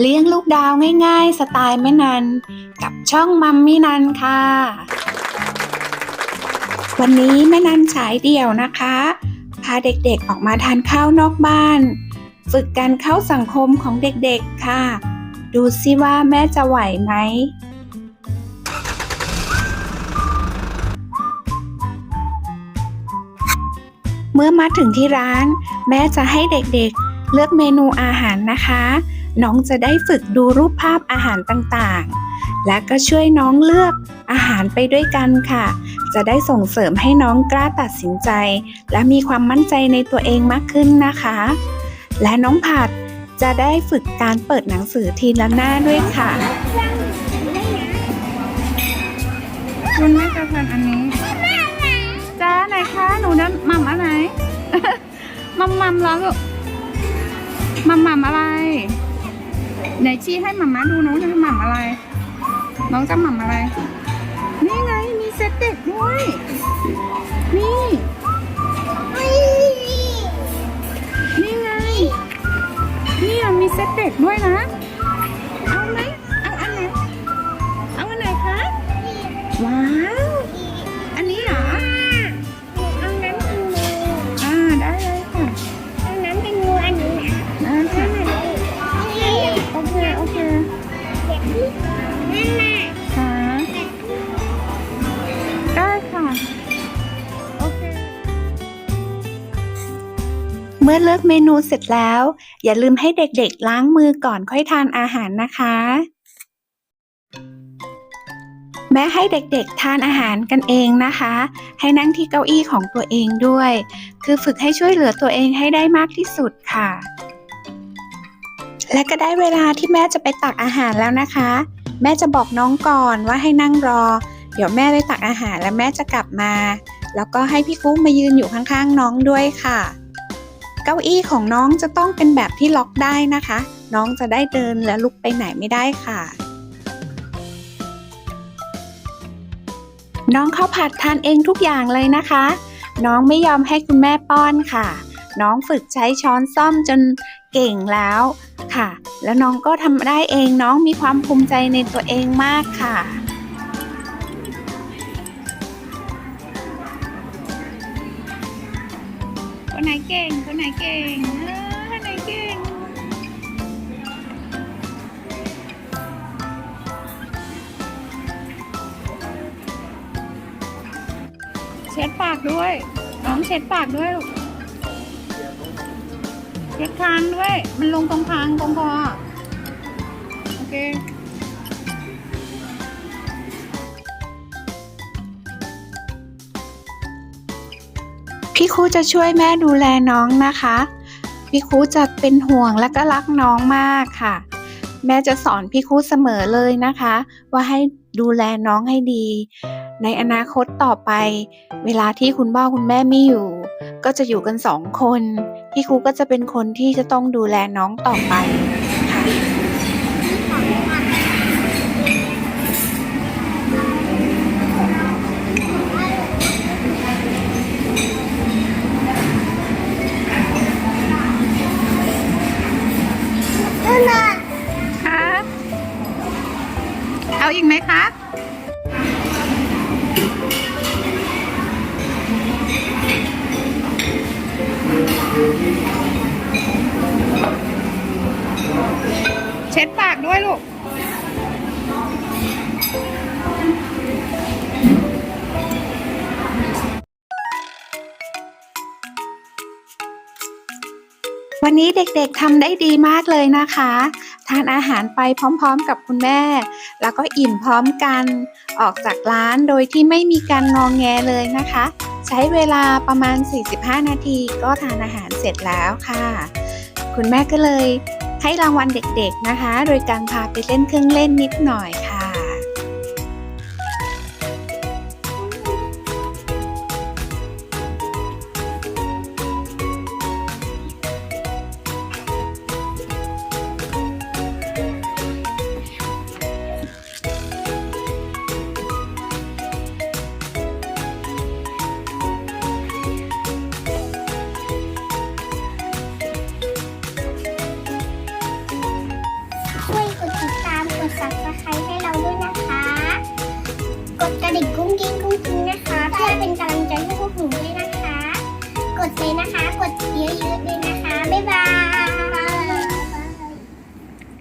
เลี้ยงลูกดาวง่ายๆ สไตล์แม่นัน กับช่องมัมมี่นันค่ะ วันนี้แม่นันฉายเดี่ยวนะคะ พาเด็กๆออกมาทานข้าวนอกบ้าน ฝึกการเข้าสังคมของเด็กๆค่ะ ดูซิว่าแม่จะไหวไหมเมื่อมาถึงที่ร้าน แม่จะให้เด็กๆ เลือกเมนูอาหารนะคะ น้องจะได้ฝึกดูรูปภาพอาหารต่างๆ และก็ช่วยน้องเลือกอาหารไปด้วยกันค่ะ จะได้ส่งเสริมให้น้องกล้าตัดสินใจ และมีความมั่นใจในตัวเองมากขึ้นนะคะ และน้องผัดจะได้ฝึกการเปิดหนังสือทีละหน้าด้วยค่ะคุณแม่จะทานอันนี้จ้าไหนคะหนูนั้นมัมอะไรมัมมัมแล้วลูก มัมมัมอะไร ไหนชี้ให้มัมมาดูน้องจะมัมอะไร น้องจะมัมอะไร นี่ไงมีเซตเด็กด้วย นี่นี่ไงนี่อะมีเซตเด็กด้วยนะเอาไหมเอาอันไหนเอาอันไหนคะว้า เมื่อเลือกเมนูเสร็จแล้ว อย่าลืมให้เด็กๆ ล้างมือก่อนค่อยทานอาหารนะคะ แม้ให้เด็กๆ ทานอาหารกันเองนะคะ ให้นั่งที่เก้าอี้ของตัวเองด้วย คือฝึกให้ช่วยเหลือตัวเองให้ได้มากที่สุดค่ะ และก็ได้เวลาที่แม่จะไปตักอาหารแล้วนะคะ แม่จะบอกน้องก่อนว่าให้นั่งรอ เดี๋ยวแม่ไปตักอาหารแล้วแม่จะกลับมา แล้วก็ให้พี่กุ๊กมายืนอยู่ข้างๆ น้องด้วยค่ะ เก้าอี้ของน้องจะต้องเป็นแบบที่ล็อกได้นะคะ น้องจะได้เดินและลุกไปไหนไม่ได้ค่ะ น้องข้าวผัดทานเองทุกอย่างเลยนะคะ น้องไม่ยอมให้คุณแม่ป้อนค่ะ น้องฝึกใช้ช้อนซ่อมจนเก่งแล้วค่ะ แล้วน้องก็ทำได้เองน้องมีความภูมิใจในตัวเองมากค่ะ คนไหนเก่ง คนไหนเก่งเออคนไหนเก่ง เช็ดปากด้วย น้องเช็ดปากด้วยลูกเช็ดคางด้วย มันลงตรงคางตรงคอ โอเค พี่ครูจะช่วยแม่ดูแลน้องนะคะ พี่ครูจะเป็นห่วงและก็รักน้องมากค่ะ แม่จะสอนพี่ครูเสมอเลยนะคะ ว่าให้ดูแลน้องให้ดี ในอนาคตต่อไป เวลาที่คุณพ่อคุณแม่ไม่อยู่ ก็จะอยู่กันสองคน พี่ครูก็จะเป็นคนที่จะต้องดูแลน้องต่อไปค่ะ เอาอีกไหมคะเช็ดปากด้วยลูก วันนี้เด็กๆทำได้ดีมากเลยนะคะ ทานอาหารไปพร้อมๆ กับคุณแม่ แล้วก็อิ่มพร้อมกันออกจากร้านโดยที่ไม่มีการงองแงเลยนะคะ ใช้เวลาประมาณ 45 นาทีก็ทานอาหารเสร็จแล้วค่ะ คุณแม่ก็เลยให้รางวัลเด็กๆนะคะ โดยการพาไปเล่นเครื่องเล่นนิดหน่อย Thank you.